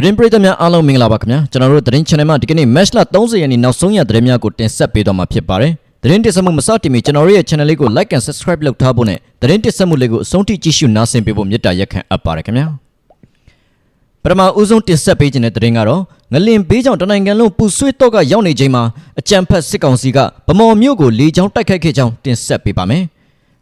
သတင်းပရိသတ်များအားလုံးမင်္ဂလာပါခင်ဗျာကျွန်တော်တို့သတင်း channel မှာဒီကနေ့ match လ30ရက်နေ့နောက်ဆုံးရသတင်းများကိုတင်ဆက်ပေးတော့မှာဖြစ်ပါတယ်သတင်းတင်ဆက်မှုမစတင်မီကျွန်တော်တို့ရဲ့ channel လေးကို like and subscribe လုပ်ထားဖို့နဲ့သတင်းတင်ဆက်မှုလေးကိုအဆုံးထိကြည့်ရှုနားဆင်ပေးဖို့မေတ္တာရက်ခံအပ်ပါတယ်ခင်ဗျာပထမဦးဆုံးတင်ဆက်ပေးခြင်းတဲ့သတင်းကတော့ငလင်ဘေးကြောင့်တနိုင်ငံလုံးပူဆွေးတော့ကရောက်နေချိန်မှာအကြံဖက်စစ်ကောင်စီကဗမော်မြို့ကိုလေကြောင်းတိုက်ခိုက်ခဲ့ကြောင်းတင်ဆက်ပေးပါမယ်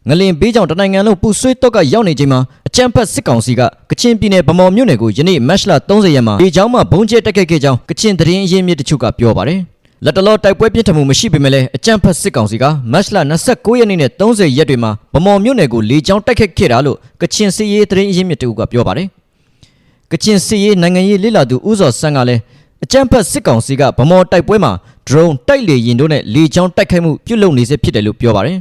ငလင်ဘေးကြောင့်တနိုင်ငံလုံးပူဆွေးတော့ကရောက်နေချိန်မှာအကြံဖက်စစ်ကောင်စီကကချင်ပြည်နယ်ဗမော်မြို့နယ်ကိုယနေ့မတ်လ30ရက်မှာလေကြောင်းမှဘုံကျဲတိုက်ခိုက်ခဲ့ကြောင်းကချင်သတင်းအရင်းမြစ်တချို့ကပြောပါတယ်လက်တလောတိုက်ပွဲပြင်းထန်မှုမရှိပေမဲ့လည်းအကြံဖက်စစ်ကောင်စီကမတ်လ29ရက်နေ့နဲ့30ရက်တွေမှာဗမော်မြို့နယ်ကိုလေကြောင်းတိုက်ခိုက်ခဲ့တာလို့ကချင်စစ်ရေးသတင်းအရင်းမြစ်တချို့ကပြောပါတယ်ကချင်စစ်ရေးနိုင်ငံရေးလိလာသူဦးစော်ဆန်းကလည်းအကြံဖက်စစ်ကောင်စီကဗမော်တိုက်ပွဲမှာ drone တိုက်လေယာဉ်တို့နဲ့လေကြောင်းတိုက်ခိုက်မှုပြုလုပ်နေစေဖြစ်တယ်လို့ပြောပါတယ်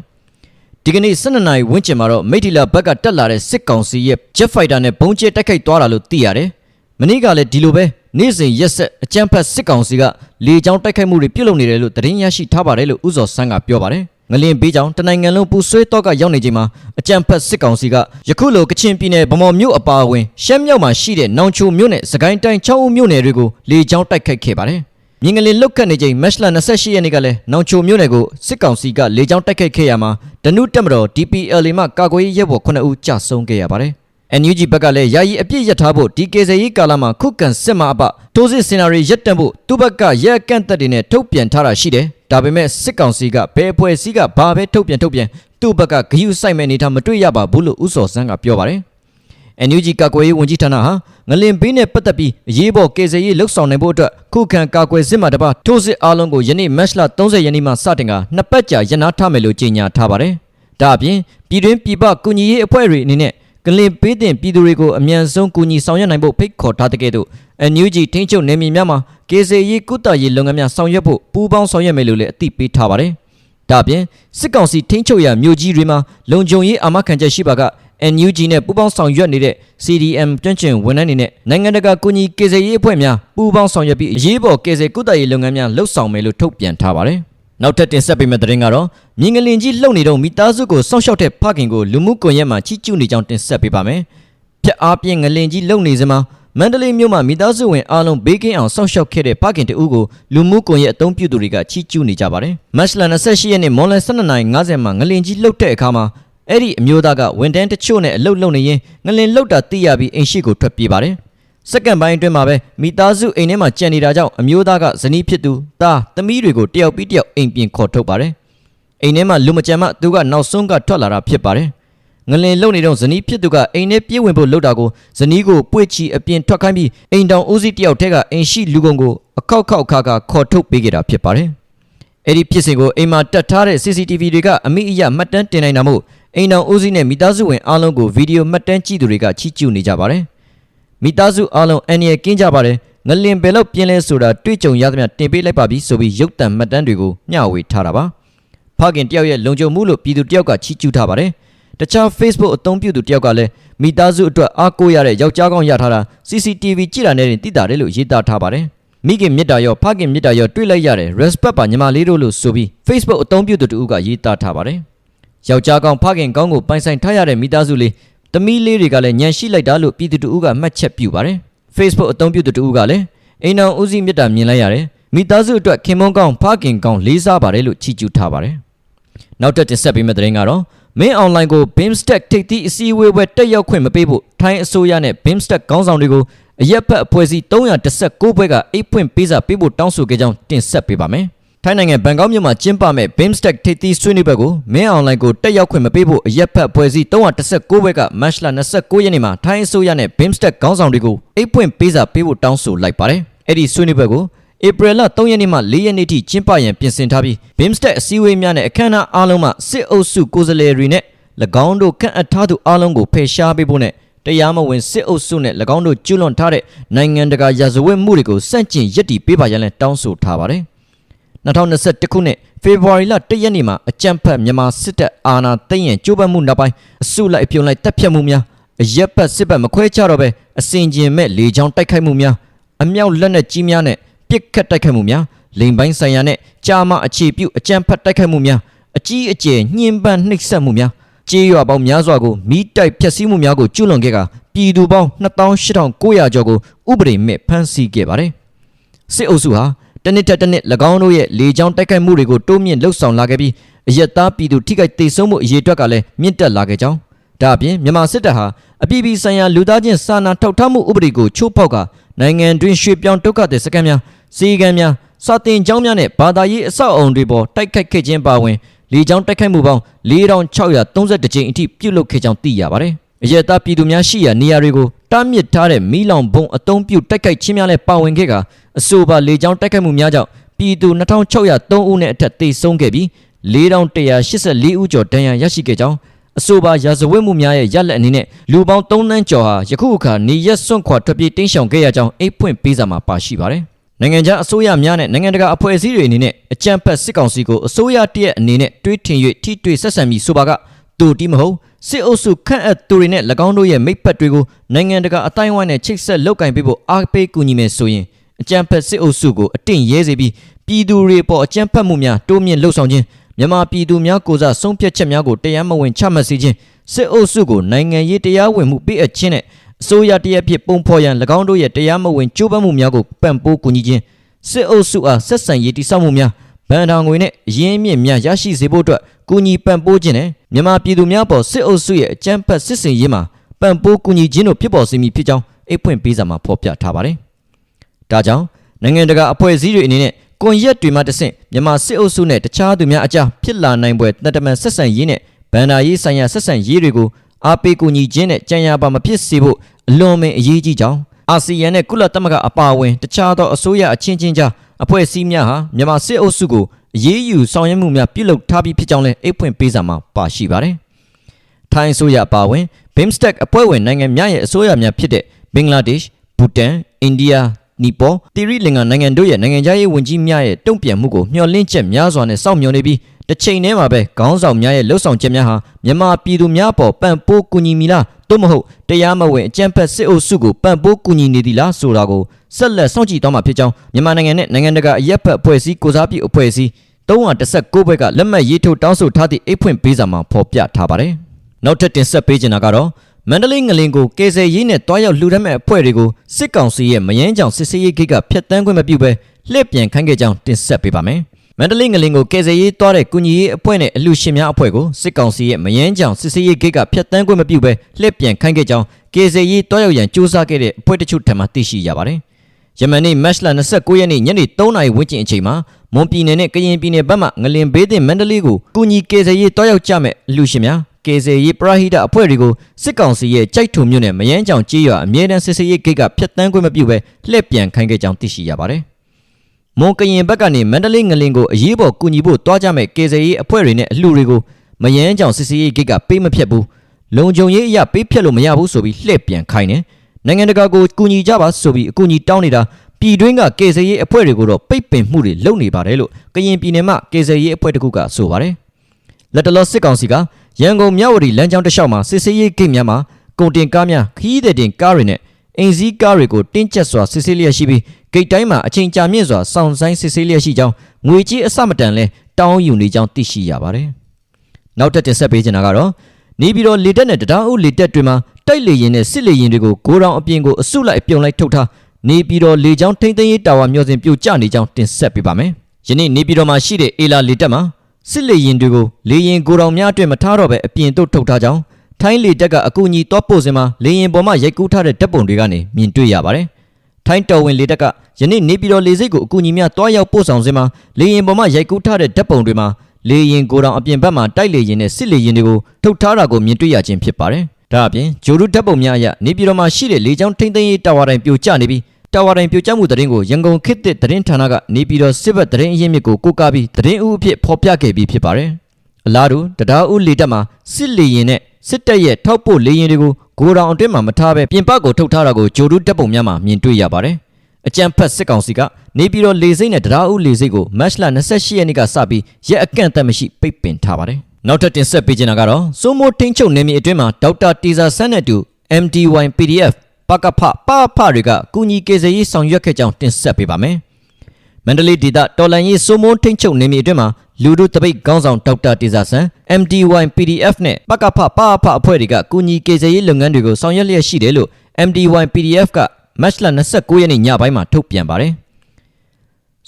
ဒီကနေ့12နာရီဝန်းကျင်မှာတော့မိထီလာဘက်ကတက်လာတဲ့စစ်ကောင်စီရဲ့ jet fighter နဲ့ဘုံကျဲတိုက်ခိုက်သွားတာလို့သိရတယ်။မနေ့ကလည်းဒီလိုပဲနေ့စဉ်ရက်ဆက်အကြမ်းဖက်စစ်ကောင်စီကလေကြောင်းတိုက်ခိုက်မှုတွေပြုလုပ်နေတယ်လို့သတင်းရရှိထားပါတယ်လို့ဥစော်ဆန်းကပြောပါတယ်။ငလင်ဘေးကြောင့်တနိုင်ငံလုံးပူဆွေးတော့ကရောက်နေချိန်မှာအကြမ်းဖက်စစ်ကောင်စီကယခုလိုကချင်ပြည်နယ်ဗမော်မြို့အပါအဝင်ရှမ်းမြောက်မှာရှိတဲ့နောင်ချိုမြို့နဲ့စကိုင်းတိုင်း6ဦးမြို့နယ်တွေကိုလေကြောင်းတိုက်ခိုက်ခဲ့ပါတယ်။ မြင်းကလေးလုတ်ခတ်နေချိန်မက်လ28ရက်နေ့ကလည်းနောင်ချိုမြို့နယ်ကိုစစ်ကောင်စီကလေကြောင်းတိုက်ခိုက်ခဲ့ရမှာဒနုတက်မတော် DPL မှကာကွယ်ရေးရဲဘော်9ဦးကြာဆုံးခဲ့ရပါတယ်။ NUG ဘက်ကလည်းယာယီအပြစ်ရထားဖို့ဒီကေဇရေးကာလမှာခုခံစစ်မှအပတိုးစစ်စင်နာရီရပ်တန့်ဖို့သူ့ဘက်ကရဲအကန့်တက်တွေနဲ့ထုတ်ပြန်ထားတာရှိတယ်။ဒါပေမဲ့စစ်ကောင်စီကဘယ်အဖွဲ့အစည်းကဘာပဲထုတ်ပြန်ထုတ်ပြန်သူ့ဘက်ကဂယုစိုက်မဲ့အနေထားမတွေ့ရပါဘူးလို့ဥစော်ဆန်းကပြောပါတယ်။ NUG ကာကွယ်ရေးဝန်ကြီးဌာနဟာ ငလင်ဘေးနဲ့ပတ်သက်ပြီးအရေးပေါ်ကေဇရေးလှုပ်ဆောင်နိုင်ဖို့အတွက်ခုခံကာကွယ်စစ်မှတပါထိုးစစ်အားလုံးကိုယနေ့မတ်လ30ရက်နေ့မှစတင်ကနှစ်ပတ်ကြာရန်နာထားမယ်လို့ကြေညာထားပါတယ်။ဒါအပြင်ပြည်တွင်းပြည်ပကူညီရေးအဖွဲ့တွေအနေနဲ့ကလင်ပေးတင်ပြည်သူတွေကိုအမြန်ဆုံးကူညီဆောင်ရွက်နိုင်ဖို့ဖိတ်ခေါ်ထားတဲ့ကဲ့သို့ NUG ထိန်းချုပ်နေမြေများမှာကေဇရေးကုသရေးလုပ်ငန်းများဆောင်ရွက်ဖို့ပူးပေါင်းဆောင်ရွက်မယ်လို့လည်းအသိပေးထားပါတယ်။ဒါအပြင်စစ်ကောင်စီထိန်းချုပ်ရာမြို့ကြီးတွေမှာလုံခြုံရေးအာမခံချက်ရှိပါက NUG နဲ့ပူးပေါင်းဆောင်ရွက်နေတဲ့ CDM တွန်းကျင်ဝန်ထမ်းတွေနဲ့နိုင်ငံတကာကူညီကေဇယ်ရေးအဖွဲ့များပူးပေါင်းဆောင်ရွက်ပြီးအရေးပေါ်ကေဇယ်ကုသရေးလုပ်ငန်းများလှုပ်ဆောင်မယ်လို့ထုတ်ပြန်ထားပါတယ်။နောက်ထပ်တင်ဆက်ပေးမယ့်သတင်းကတော့မြင်းကလင်ကြီးလှုပ်နေတော့မိသားစုကိုစောင့်ရှောက်တဲ့ဖခင်ကိုလူမှုကွန်ရက်မှာချီးကျူးနေကြောင်းတင်ဆက်ပေးပါမယ်။ဖြတ်အားပြင်းငလင်ကြီးလှုပ်နေစမှာမန္တလေးမြို့မှာမိသားစုဝင်အားလုံးဘေးကင်းအောင်စောင့်ရှောက်ခဲ့တဲ့ဖခင်တဦးကိုလူမှုကွန်ရက်အသုံးပြုသူတွေကချီးကျူးနေကြပါတယ်။မတ်လ28ရက်နေ့မွန်လယ်12:50မှာငလင်ကြီးလှုပ်တဲ့အခါမှာ အဲ့ဒီအမျိုးသားကဝန်တန်းတချို့နဲ့အလုတ်လုံနေရင်ငလင်လှုပ်တာသိရပြီးအိမ်ရှိကိုထွက်ပြေးပါတယ်။စက္ကန့်ပိုင်းအတွင်းမှာပဲမိသားစုအိမ်ထဲမှာကြံနေတာကြောင့်အမျိုးသားကဇနီးဖြစ်သူသားသမီးတွေကိုတယောက်ပြီးတယောက်အိမ်ပြင်ခေါ်ထုတ်ပါတယ်။အိမ်ထဲမှာလူမကြံမှသူကနောက်ဆုံးကထွက်လာတာဖြစ်ပါတယ်။ငလင်လုံနေတော့ဇနီးဖြစ်သူကအိမ်ထဲပြေးဝင်ဖို့လှုပ်တာကိုဇနီးကိုပွေ့ချီအပြင်ထွက်ခိုင်းပြီးအိမ်တောင်ဦးစီးတယောက်တည်းကအိမ်ရှိလူကုန်ကိုအခောက်ခောက်ခါခါခေါ်ထုတ်ပေးခဲ့တာဖြစ်ပါတယ်။အဲ့ဒီဖြစ်စဉ်ကိုအိမ်မှာတက်ထားတဲ့ CCTV တွေကအမိအယမှတ်တမ်းတင်နိုင်တာမို့ အိမ်တော်ဦးစီးနဲ့မိသားစုဝင်အားလုံးကိုဗီဒီယိုမှတ်တမ်းကြည့်သူတွေကချီးကျူးနေကြပါတယ်။မိသားစုအားလုံးအန်ရကင်းကြပါတယ်။ငလင်ဘယ်လောက်ပြင်းလဲဆိုတာတွေ့ကြုံရသမျှတင်ပေးလိုက်ပါပြီဆိုပြီးရုပ်တံမှတ်တမ်းတွေကိုမျှဝေထားတာပါ။ဖခင်တယောက်ရဲ့လုံခြုံမှုလို့ပြည်သူတယောက်ကချီးကျူးထားပါတယ်။တခြား Facebook အသုံးပြုသူတယောက်ကလည်းမိသားစုအတွက်အားကိုးရတဲ့ယောက်ျားကောင်းရထားတာ CCTV ကြည့်တာနဲ့တင်သိတာတယ်လို့ရေးသားထားပါတယ်။မိခင်မြစ်တာရောဖခင်မြစ်တာရောတွေ့လိုက်ရတယ် respect ပါညီမလေးတို့လို့ဆိုပြီး Facebook အသုံးပြုသူတူကရေးသားထားပါတယ်။ ယောက်ျားကောင်းဖခင်ကောင်းကိုပိုင်ဆိုင်ထားရတဲ့မိသားစုလေးသမီးလေးတွေကလည်းညံရှိလိုက်တာလို့ပြည်သူတူကမှတ်ချက်ပြုပါတယ်။ Facebook အသုံးပြုသူတူကလည်းအိမ်အောင်ဦးစီးမြစ်တာမြင်လိုက်ရတယ်မိသားစုအတွက်ခင်မွန်းကောင်းဖခင်ကောင်းလေးစားပါတယ်လို့ချီးကျူးထားပါတယ်။နောက်တက်တင်ဆက်ပေးမယ့်သတင်းကတော့မင်းအွန်လိုင်းကို BIMSTEC ထိပ်သီးအစည်းအဝေးပွဲတက်ရောက်ခွင့်မပေးဖို့ထိုင်းအစိုးရနဲ့ BIMSTEC ခေါင်းဆောင်တွေကိုအရက်ဖက်အဖွဲ့အစည်း316ဘွဲကအိတ်ဖွင့်ပေးစာပေးဖို့တောင်းဆိုခဲ့ကြောင်းတင်ဆက်ပေးပါမယ်။ ထိုင်းနိုင်ငံဘန်ကောက်မြို့မှာကျင်းပမဲ့ BIMSTEC ထိပ်သီးဆွေးနွေးပွဲကိုမင်းအွန်လိုင်းကိုတက်ရောက်ခွင့်မပေးဖို့အရက်ဖက်အဖွဲ့အစည်း316ဘွဲကမတ်လ29ရက်နေ့မှာထိုင်းအစိုးရနဲ့ BIMSTEC ခေါင်းဆောင်တွေကိုအိတ်ဖွင့်ပေးစာပေးဖို့တောင်းဆိုလိုက်ပါတယ်။အဲ့ဒီဆွေးနွေးပွဲကိုဧပြီလ3ရက်နေ့မှ4ရက်နေ့ထိကျင်းပရန်ပြင်ဆင်ထားပြီး BIMSTEC အစည်းအဝေးများနဲ့အခမ်းအနားအားလုံးမှာစစ်အုပ်စုကိုယ်စားလှယ်တွေနဲ့၎င်းတို့ခန့်အပ်ထားသူအားလုံးကိုဖယ်ရှားပေးဖို့နဲ့တရားမဝင်စစ်အုပ်စုနဲ့၎င်းတို့ကျူးလွန်ထားတဲ့နိုင်ငံတကာရာဇဝတ်မှုတွေကိုစန့်ကျင်ရည်တည်ပေးပါရန်လည်းတောင်းဆိုထားပါတယ်။ 2021ခုနှစ်ဖေဖော်ဝါရီလ1ရက်နေ့မှာအကြမ်းဖက်မြန်မာစစ်တပ်အာဏာသိမ်းရန်ကြိုးပမ်းမှုနောက်ပိုင်းအစုလိုက်အပြုံလိုက်တပ်ဖြတ်မှုများအရက်ပတ်စစ်ပတ်မခွဲခြားတော့ပဲအစင်ကျင်မဲ့လေကြောင်းတိုက်ခိုက်မှုများအမြောက်လက်နက်ကြီးများနဲ့ပစ်ခတ်တိုက်ခိုက်မှုများလိမ်ပိုင်းဆိုင်ရာနဲ့ကြာမအခြေပြုအကြမ်းဖက်တိုက်ခိုက်မှုများအကြီးအကျယ်ညှဉ်းပန်းနှိပ်စက်မှုများကြေးရွာပေါင်းများစွာကိုမိတိုက်ဖျက်ဆီးမှုများကိုကျူးလွန်ခဲ့ကပြည်သူပေါင်း28900ကျော်ကိုဥပဒေမဲ့ဖမ်းဆီးခဲ့ပါတယ်စစ်အုပ်စုဟာ တနစ်တက်တနစ်၎င်းတို့ရဲ့လေကြောင်းတိုက်ခိုက်မှုတွေကိုတိုးမြင့်လှုပ်ဆောင်လာခဲ့ပြီးအရက်သားပြည်သူထိခိုက်ဒေဆုံးမှုအရေးအတွက်ကလည်းမြင့်တက်လာခဲ့ကြောင်းဒါအပြင်မြန်မာစစ်တပ်ဟာအပြည်ပြည်ဆိုင်ရာလူသားချင်းစာနာထောက်ထားမှုဥပဒေကိုချိုးဖောက်ကနိုင်ငံတွင်းရွှေ့ပြောင်းဒုက္ခသည်စခန်းများစီကံများစာတင်ကျောင်းများနဲ့ဘာသာရေးအဆောက်အအုံတွေပေါ်တိုက်ခိုက်ခဲ့ခြင်းပါဝင်လေကြောင်းတိုက်ခိုက်မှုပေါင်း4632ကြိမ်အထိပြုလုပ်ခဲ့ကြောင်းသိရပါတယ်။ အရက်သားပြည်သူများရှိရာနေရာတွေကိုတားမြစ်ထားတဲ့မီးလောင်ဘုံအုံပြုတ်တိုက်ခိုက်ခြင်းများလည်းပါဝင်ခဲ့ကအဆိုပါလေကြောင်းတိုက်ခိုက်မှုများကြောင့်ပြည်သူ2603ဦးနဲ့အထက်သေဆုံးခဲ့ပြီး4184ဦးကျော်ဒဏ်ရာရရှိခဲ့ကြောင်းအဆိုပါရာဇဝတ်မှုများရဲ့ရလက်အနေနဲ့လူပေါင်း3သန်းကျော်ဟာယခုအခါနေရက်စွန့်ခွာထွက်ပြေးတင်းရှောင်ခဲ့ရကြောင်းအိတ်ဖွင့်ပေးစာမှာပါရှိပါတယ်။နိုင်ငံခြားအစိုးရများနဲ့နိုင်ငံတကာအဖွဲ့အစည်းတွေအနေနဲ့အကြံဖက်စစ်ကောင်စီကိုအစိုးရတရက်အနေနဲ့တွေးထင်၍ထိတွေ့ဆက်ဆံပြီးဆိုပါကတူတီမဟုတ် စစ်အုပ်စုခန့်အပ်သူတွေနဲ့၎င်းတို့ရဲ့မိတ်ဖက်တွေကိုနိုင်ငံတကာအတိုင်းအဝိုင်းနဲ့ချိတ်ဆက်လုပ်ကင်ပေးဖို့အားပေးကူညီမယ်ဆိုရင်အကြံဖက်စစ်အုပ်စုကိုအတင့်ရဲစေပြီးပြည်သူတွေပေါ်အကြံဖက်မှုများတိုးမြင့်လှုပ်ဆောင်ခြင်းမြန်မာပြည်သူများကိုစားဆုံးဖြတ်ချက်များကိုတရားမဝင်ချမှတ်စေခြင်းစစ်အုပ်စုကိုနိုင်ငံရေးတရားဝင်မှုပေးအပ်ခြင်းနဲ့အစိုးရတရက်ဖြစ်ပုံဖော်ရန်၎င်းတို့ရဲ့တရားမဝင်ကြိုးပမ်းမှုများကိုပံ့ပိုးကူညီခြင်းစစ်အုပ်စုအားဆက်ဆံရေးတည်ဆောက်မှုများဗန်ထောင်ငွေနဲ့အရင်းအမြစ်များရရှိစေဖို့အတွက်ကူညီပံ့ပိုးခြင်းနဲ့ မြန်မာပြည်သူများပေါ်စစ်အုပ်စုရဲ့အကြမ်းဖက်စစ်စင်ရေးမှာပံ့ပိုးကူညီခြင်းတို့ဖြစ်ပေါ်စေမည်ဖြစ်ကြောင်းအိတ်ဖွင့်ပေးစာမှာဖော်ပြထားပါတယ်။ဒါကြောင့်နိုင်ငံတကာအဖွဲ့အစည်းတွေအနေနဲ့ကွန်ရက်တွေမှာတဆင့်မြန်မာစစ်အုပ်စုနဲ့တခြားသူများအကြားဖြစ်လာနိုင်ပွဲတတမန်ဆက်ဆံရေးနဲ့ဗန္ဒာရေးဆိုင်ရာဆက်ဆံရေးတွေကိုအားပေးကူညီခြင်းနဲ့ကြံရပါမဖြစ်စေဖို့အလွန်ပင်အရေးကြီးကြောင်းအာဆီယံနဲ့ကုလသမဂ္ဂအပါအဝင်တခြားသောအစိုးရအချင်းချင်းကြားအဖွဲ့အစည်းများဟာမြန်မာစစ်အုပ်စုကို အရေးယူဆောင်ရွက်မှုများပြုလုပ်ထားပြီးဖြစ်ကြောင်းလည်းအိတ်ဖွင့်ပေးစာမှာပါရှိပါတယ်။ထိုင်းအစိုးရအပါအဝင် BIMSTEC အဖွဲ့ဝင်နိုင်ငံများရဲ့အစိုးရများဖြစ်တဲ့ဘင်္ဂလားဒေ့ရှ်၊ဘူတန်၊အိန္ဒိယနီပေါ်တီရီလင်္ကာနိုင်ငံတို့ရဲ့နိုင်ငံခြားရေးဝန်ကြီးများရဲ့တုံ့ပြန်မှုကိုမျှော်လင့်ချက်များစွာနဲ့စောင့်မျှော်နေပြီးတစ်ချိန်တည်းမှာပဲခေါင်းဆောင်များရဲ့လှုပ်ဆောင်ချက်များဟာမြန်မာပြည်သူများပေါ်ပံ့ပိုးကူညီမီလားသို့မဟုတ်တရားမဝင်အကြမ်းဖက်စစ်အုပ်စုကိုပံ့ပိုးကူညီနေသည်လားဆိုတာကိုဆက်လက်စောင့်ကြည့်သွားမှာဖြစ်ကြောင်းမြန်မာနိုင်ငံနဲ့နိုင်ငံတကာအရက်ဖက်အဖွဲ့အစည်းကိုစားပြုအဖွဲ့အစည်း 319ဘက်ကလက်မှတ်ရေးထိုးတောင်းဆိုထားသည့်အိတ်ဖွင့်ပေးစာမှာဖော်ပြထားပါတယ်။နောက်ထပ်တင်ဆက်ပေးချင်တာကတော့မန္တလေးငလင်ကိုကယ်ဆယ်ရေးနဲ့တွားရောက်လှူဒန်းမဲ့အဖွဲ့တွေကိုစစ်ကောင်စီရဲ့မယန်းကြောင်စစ်ဆေးရေးဂိတ်ကဖျက်ဆီးခွင့်မပြုဘဲလှည့်ပြန်ခိုင်းခဲ့ကြောင်းတင်ဆက်ပေးပါမယ်။မန္တလေးငလင်ကိုကယ်ဆယ်ရေးတွားတဲ့ကုညီရေးအဖွဲ့နဲ့အလှူရှင်များအဖွဲ့ကိုစစ်ကောင်စီရဲ့မယန်းကြောင်စစ်ဆေးရေးဂိတ်ကဖျက်ဆီးခွင့်မပြုဘဲလှည့်ပြန်ခိုင်းခဲ့ကြောင်းကယ်ဆယ်ရေးတွားရောက်ရန်စ조사ခဲ့တဲ့အဖွဲ့တချို့ထံမှသိရှိရပါတယ်။ ယမန်နေ့မတ်လ29ရက်နေ့ညနေ3နာရီဝန်းကျင်အချိန်မှာမွန်ပြည်နယ်နဲ့ကရင်ပြည်နယ်ဘက်မှငလင်ဘေးသင့်မန္တလေးကိုကုညီကယ်ဆယ်ရေးတွားရောက်ကြမဲ့အလှူရှင်များကယ်ဆယ်ရေးပရဟိတအဖွဲ့တွေကိုစစ်ကောင်စီရဲ့ကြိုက်ထုံမြို့နယ်မယန်းကြောင်ကြေးရွာအမြဲတမ်းစစ်ဆေးရေးဂိတ်ကဖျက်ဆီးခွင့်မပြုဘဲလှည့်ပြန်ခိုင်းခဲ့ကြောင်းသိရှိရပါတယ်။မွန်ကရင်ဘက်ကနေမန္တလေးငလင်ကိုအရေးပေါ်ကူညီဖို့တွားကြမဲ့ကယ်ဆယ်ရေးအဖွဲ့တွေနဲ့အလှူတွေကိုမယန်းကြောင်စစ်ဆေးရေးဂိတ်ကပေးမဖြတ်ဘူး။လုံခြုံရေးအရာပေးဖြတ်လို့မရဘူးဆိုပြီးလှည့်ပြန်ခိုင်းတယ်။ နိုင်ငံတကာကိုကူညီကြပါဆိုပြီးအကူအညီတောင်းနေတာပြည်တွင်းကကယ်ဆယ်ရေးအဖွဲ့တွေကိုတော့ပိတ်ပင်မှုတွေလုပ်နေပါတယ်လို့ကရင်ပြည်နယ်မှကယ်ဆယ်ရေးအဖွဲ့တခုကဆိုပါတယ်။လက်တလောစစ်ကောင်စီကရန်ကုန်မြောက်ဝတီလမ်းကြောင်းတစ်လျှောက်မှာစစ်ဆေးရေးဂိတ်များမှာကုန်တင်ကားများခီးတဲ့တင်ကားတွေနဲ့အင်စည်းကားတွေကိုတင်းကျပ်စွာစစ်ဆေးလျက်ရှိပြီးဂိတ်တိုင်းမှာအချိန်ကြာမြင့်စွာစောင့်ဆိုင်းစစ်ဆေးလျက်ရှိကြောင်းငွေကြေးအစမတန်လဲတောင်းယူနေကြောင်းသိရှိရပါတယ်။နောက်ထပ်တင်ဆက်ပေးချင်တာကတော့နေပြည်တော်လေတက်နဲ့တရားဥလေတက်တွေမှာ တိုက်လေရင်နဲ့စစ်လေရင်တွေကိုဂိုးတောင်အပြင်ကိုအစုလိုက်ပြုံလိုက်ထုတ်ထားနေပြည်တော်လေကြောင်းထိန်းသိမ်းရေးတာဝါမျှော်စင်ပြိုကျနေကြောင်းတင်ဆက်ပေးပါမယ်။ယနေ့နေပြည်တော်မှာရှိတဲ့အေလာလေတက်မှာစစ်လေရင်တွေကိုလေရင်ကိုတောင်များအတွက်မထားတော့ပဲအပြင်သို့ထုတ်ထားကြောင်းထိုင်းလေတက်ကအကူအညီတောပို့စင်မှာလေရင်ပေါ်မှာရိုက်ကူးထားတဲ့ဓာတ်ပုံတွေကနေမြင်တွေ့ရပါတယ်။ထိုင်းတော်ဝင်လေတက်ကယနေ့နေပြည်တော်လေဆိပ်ကိုအကူအညီများတွားရောက်ပို့ဆောင်စင်မှာလေရင်ပေါ်မှာရိုက်ကူးထားတဲ့ဓာတ်ပုံတွေမှာလေရင်ကိုတောင်အပြင်ဘက်မှာတိုက်လေရင်နဲ့စစ်လေရင်တွေကိုထုတ်ထားတာကိုမြင်တွေ့ရခြင်းဖြစ်ပါတယ်။ ဒါအပြင်ဂျိုရုဓာတ်ပုံများအရနေပြည်တော်မှာရှိတဲ့လေကြောင်းထိန်းသိမ်းရေးတာဝါတိုင်ပြိုကျနေပြီးတာဝါတိုင်ပြိုကျမှုသတင်းကိုရန်ကုန်ခေတ်သစ်သတင်းဌာနကနေပြည်တော်စစ်ဘက်သတင်းအရင်းမြစ်ကိုကိုးကားပြီးသတင်းဦးအဖြစ်ဖော်ပြခဲ့ပြီးဖြစ်ပါတယ်။အလားတူတရားဦးလေတက်မှာစစ်လေရင်နဲ့စစ်တပ်ရဲ့ထောက်ပို့လေရင်တွေကိုဂိုးတောင်အတွင်းမှာမထားဘဲပြင်ပကိုထုတ်ထားတာကိုဂျိုဒူးတပ်ပုံများမှာမြင်တွေ့ရပါတယ်။အကြံဖက်စစ်ကောင်စီကနေပြည်တော်လေစိတ်နဲ့တရားဦးလေစိတ်ကိုမတ်လ28ရက်နေ့ကစပြီးရက်အကန့်အသတ်မရှိပိတ်ပင်ထားပါတယ်။ နောက်ထပ်တင်ဆက်ပေးချင်တာကတော့စိုးမိုးထင်းချုပ်နေမီအတွင်းမှာဒေါက်တာတီဇာဆန်းနဲ့တူ MDY PDF ပကဖပဖတွေကကုညီကေစရေးဆောင်ရွက်ခဲ့ကြောင်းတင်ဆက်ပေးပါမယ်။မန္တလေးဒေသတော်လန်ရေးစိုးမိုးထိန်ချုပ်နေမြေအတွင်းမှာလူတို့တပိတ်ခေါင်းဆောင်ဒေါက်တာတေဇာဆန် MDY PDF နဲ့ပကဖပအဖအဖွဲ့တွေကကုညီကေဇရေးလုပ်ငန်းတွေကိုဆောင်ရွက်လျက်ရှိတယ်လို့ MDY PDF ကမတ်လ29ရက်နေ့ညပိုင်းမှာထုတ်ပြန်ပါတယ်။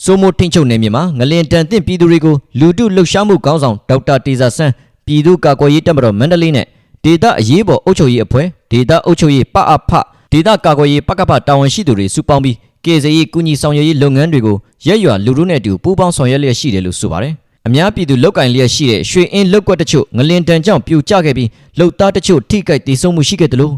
စိုးမိုးထင်းချုပ်နယ်မြေမှာငလင်တန်တင့်ပြည်သူတွေကိုလူတုလှုပ်ရှားမှုခေါင်းဆောင်ဒေါက်တာတေဇာဆန်ပြည်သူ့ကာကွယ်ရေးတပ်မတော်မန္တလေးနဲ့ဒေသအရေးပေါ်အုပ်ချုပ်ရေးအဖွဲ့ဒေသအုပ်ချုပ်ရေးပအဖဒေသကာကွယ်ရေးပကဖတာဝန်ရှိသူတွေစုပေါင်းပြီးကေဇရေးကုညီဆောင်ရွက်ရေးလုပ်ငန်းတွေကိုရက်ရွာလူတို့နဲ့အတူပူးပေါင်းဆောင်ရွက်လျက်ရှိတယ်လို့ဆိုပါတယ်။အများပြည်သူလောက်ကင်လျက်ရှိတဲ့ရွှေအင်းလောက်ကွက်တချို့ငလင်တန်ကြောင့်ပြိုကျခဲ့ပြီးလှုပ်သားတချို့ထိခိုက်ဒေဆုံးမှုရှိခဲ့တယ်လို့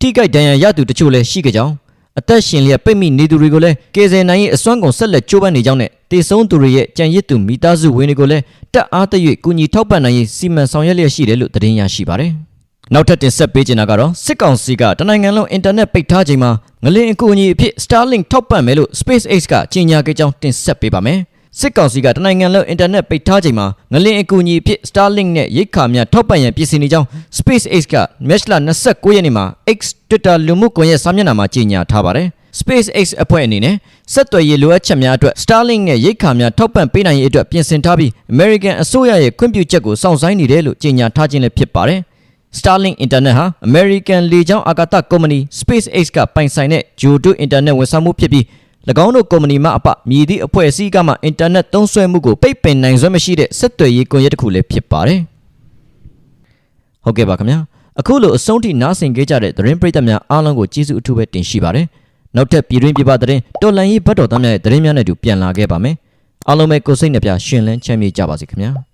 ထိခိုက်ဒဏ်ရာရသူတချို့လည်းရှိခဲ့ကြောင်း အသက်ရှင်လျက်ပိတ်မိနေသူတွေကိုလည်းကေဇယ်နိုင်ရေးအစွမ်းကုန်ဆက်လက်ကြိုးပမ်းနေကြောင်းနဲ့တေဆုံးသူတွေရဲ့ကြံရစ်သူမိသားစုဝင်တွေကိုလည်းတက်အားတရွေ့ကူညီထောက်ပံ့နိုင်ရေးစီမံဆောင်ရွက်လျက်ရှိတယ်လို့သတင်းရရှိပါတယ်။နောက်ထပ်တင်ဆက်ပေးချင်တာကတော့စစ်ကောင်စီကတနိုင်ငံလုံးအင်တာနက်ပိတ်ထားချိန်မှာငလင်အကူအညီအဖြစ် Starlink ထောက်ပံ့မယ်လို့ SpaceX ကကြေညာခဲ့ကြောင်းတင်ဆက်ပေးပါမယ်။ စစ်ကောင်စီကတနိုင်ငံလုံးအင်တာနက်ပိတ်ထားချိန်မှာငလင်အကူအညီအဖြစ် Starlink နဲ့ရိတ်ခါများထောက်ပံ့ရန်ပြင်ဆင်နေကြောင်း SpaceX က March လ29ရက်နေ့မှာ X Twitter လူမှုကွန်ရက်စာမျက်နှာမှာကြေညာထားပါတယ်။ SpaceX အဖွဲ့အနေနဲ့ဆက်သွယ်ရေးလိုအပ်ချက်များအတွက် Starlink နဲ့ရိတ်ခါများထောက်ပံ့ပေးနိုင်ရေးအတွက်ပြင်ဆင်ထားပြီး American အစိုးရရဲ့ခွင့်ပြုချက်ကိုစောင့်ဆိုင်းနေတယ်လို့ကြေညာထားခြင်းလည်းဖြစ်ပါတယ်။ Starlink Internet ဟာ American လေကြောင်းအာကာသကုမ္ပဏီ SpaceX ကပိုင်ဆိုင်တဲ့ Jodo Internet ဝန်ဆောင်မှုဖြစ်ပြီး၎ င်းတို့ကုမ္ပဏီမှအပမြည်သည့်အဖွဲ့အစည်းကမှအင်တာနက်သုံးစွဲမှုကိုပိတ်ပင်နိုင်စွမ်းမရှိတဲ့ဆက်သွယ်ရေးကွန်ရက်တစ်ခုလည်းဖြစ်ပါတယ်။ဟုတ်ကဲ့ပါခင်ဗျာအခုလိုအဆုံးထိနားဆင်ကြကြတဲ့သတင်းပရိသတ်များအားလုံးကိုကျေးဇူးအထူးပဲတင်ရှိပါတယ်။နောက်ထပ်ပြည်တွင်းပြည်ပသတင်းတော်လန်ရေးဘတ်တော်သားများရဲ့သတင်းများနဲ့အတူပြန်လာခဲ့ပါမယ်။အားလုံးပဲကိုယ်စိတ်နှပြရှင်လန်းချမ်းမြေ့ကြပါစေခင်ဗျာ။